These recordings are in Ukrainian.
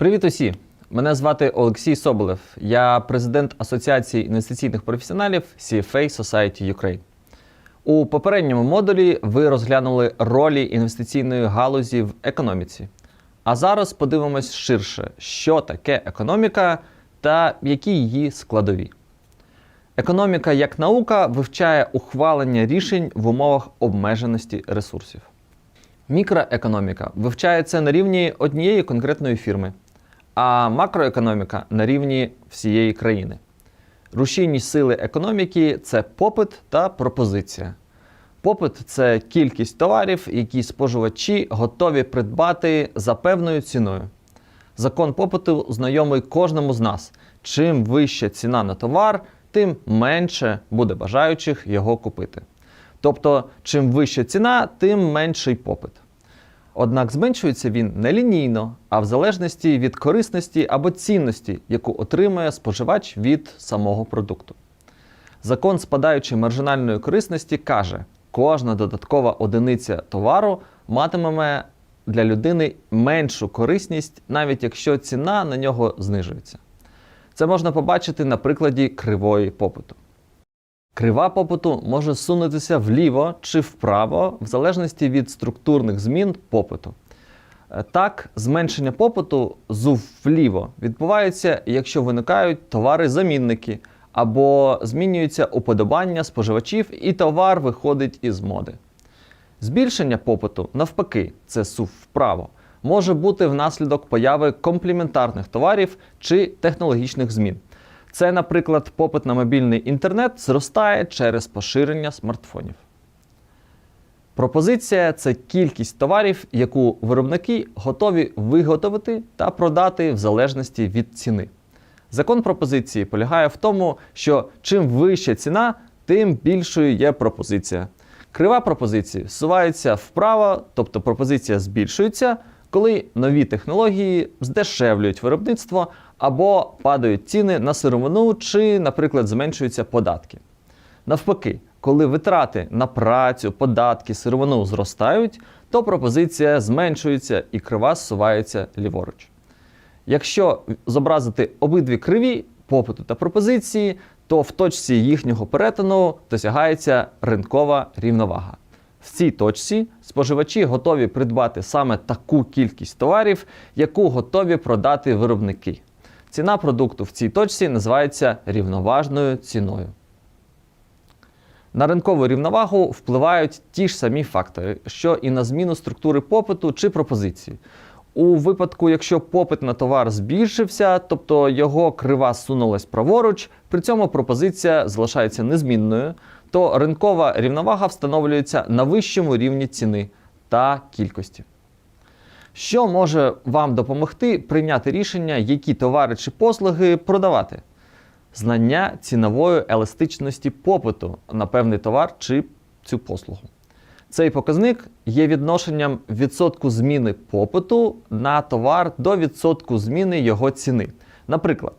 Привіт усі! Мене звати Олексій Соболев. Я президент Асоціації інвестиційних професіоналів CFA Society Ukraine. У попередньому модулі ви розглянули ролі інвестиційної галузі в економіці. А зараз подивимось ширше, що таке економіка та які її складові. Економіка як наука вивчає ухвалення рішень в умовах обмеженості ресурсів. Мікроекономіка вивчається на рівні однієї конкретної фірми, а макроекономіка на рівні всієї країни. Рушійні сили економіки це попит та пропозиція. Попит це кількість товарів, які споживачі готові придбати за певною ціною. Закон попиту знайомий кожному з нас. Чим вища ціна на товар, тим менше буде бажаючих його купити. Тобто, чим вища ціна, тим менший попит. Однак зменшується він не лінійно, а в залежності від корисності або цінності, яку отримує споживач від самого продукту. Закон спадаючої маржинальної корисності каже, кожна додаткова одиниця товару матиме для людини меншу корисність, навіть якщо ціна на нього знижується. Це можна побачити на прикладі кривої попиту. Крива попиту може сунутися вліво чи вправо, в залежності від структурних змін попиту. Е, Так, зменшення попиту зув вліво відбувається, якщо виникають товари-замінники або змінюються уподобання споживачів, і товар виходить із моди. Збільшення попиту, навпаки, це сув вправо, може бути внаслідок появи комплементарних товарів чи технологічних змін. Це, наприклад, попит на мобільний інтернет зростає через поширення смартфонів. Пропозиція це кількість товарів, яку виробники готові виготовити та продати в залежності від ціни. Закон пропозиції полягає в тому, що чим вища ціна, тим більшою є пропозиція. Крива пропозиції зсувається вправо, тобто пропозиція збільшується, коли нові технології здешевлюють виробництво або падають ціни на сировину чи, наприклад, зменшуються податки. Навпаки, коли витрати на працю, податки, сировину зростають, то пропозиція зменшується і крива зсувається ліворуч. Якщо зобразити обидві криві попиту та пропозиції, то в точці їхнього перетину досягається ринкова рівновага. В цій точці споживачі готові придбати саме таку кількість товарів, яку готові продати виробники. Ціна продукту в цій точці називається рівноважною ціною. На ринкову рівновагу впливають ті ж самі фактори, що і на зміну структури попиту чи пропозиції. У випадку, якщо попит на товар збільшився, тобто його крива сунулась праворуч, при цьому пропозиція залишається незмінною, то ринкова рівновага встановлюється на вищому рівні ціни та кількості. Що може вам допомогти прийняти рішення, які товари чи послуги продавати? Знання цінової еластичності попиту на певний товар чи цю послугу. Цей показник є відношенням відсотку зміни попиту на товар до відсотку зміни його ціни. Наприклад,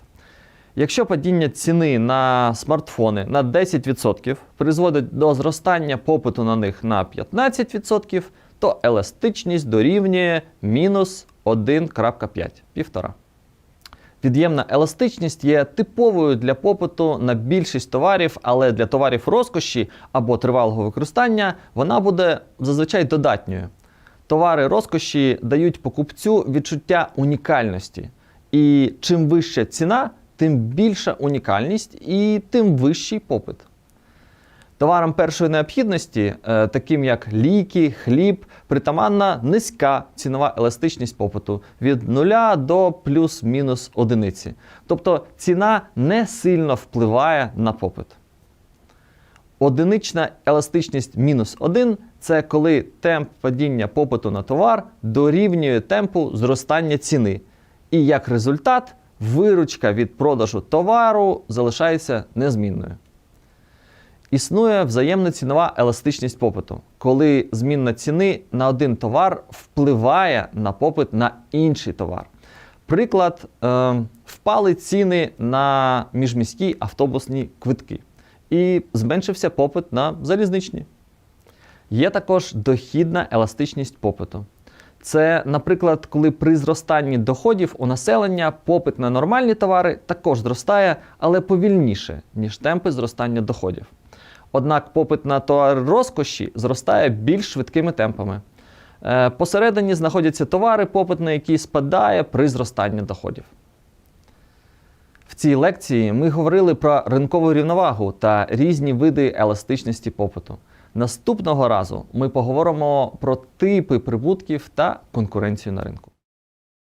якщо падіння ціни на смартфони на 10% призводить до зростання попиту на них на 15%, то еластичність дорівнює мінус 1,5 півтора. Від'ємна еластичність є типовою для попиту на більшість товарів, але для товарів розкоші або тривалого використання вона буде зазвичай додатньою. Товари розкоші дають покупцю відчуття унікальності. І чим вища ціна, тим більша унікальність і тим вищий попит. Товарам першої необхідності, е, таким як ліки, хліб, притаманна низька цінова еластичність попиту від 0 до плюс-мінус одиниці. Тобто ціна не сильно впливає на попит. Одинична еластичність мінус 1 це коли темп падіння попиту на товар дорівнює темпу зростання ціни. І як результат, виручка від продажу товару залишається незмінною. Існує взаємна цінова еластичність попиту, коли зміна ціни на один товар впливає на попит на інший товар. Приклад, е, впали ціни на міжміські автобусні квитки і зменшився попит на залізничні. Є також дохідна еластичність попиту. Це, наприклад, коли при зростанні доходів у населення попит на нормальні товари також зростає, але повільніше, ніж темпи зростання доходів. Однак попит на товари розкоші зростає більш швидкими темпами. Е, Посередині знаходяться товари, попит на які спадає при зростанні доходів. В цій лекції ми говорили про ринкову рівновагу та різні види еластичності попиту. Наступного разу ми поговоримо про типи прибутків та конкуренцію на ринку.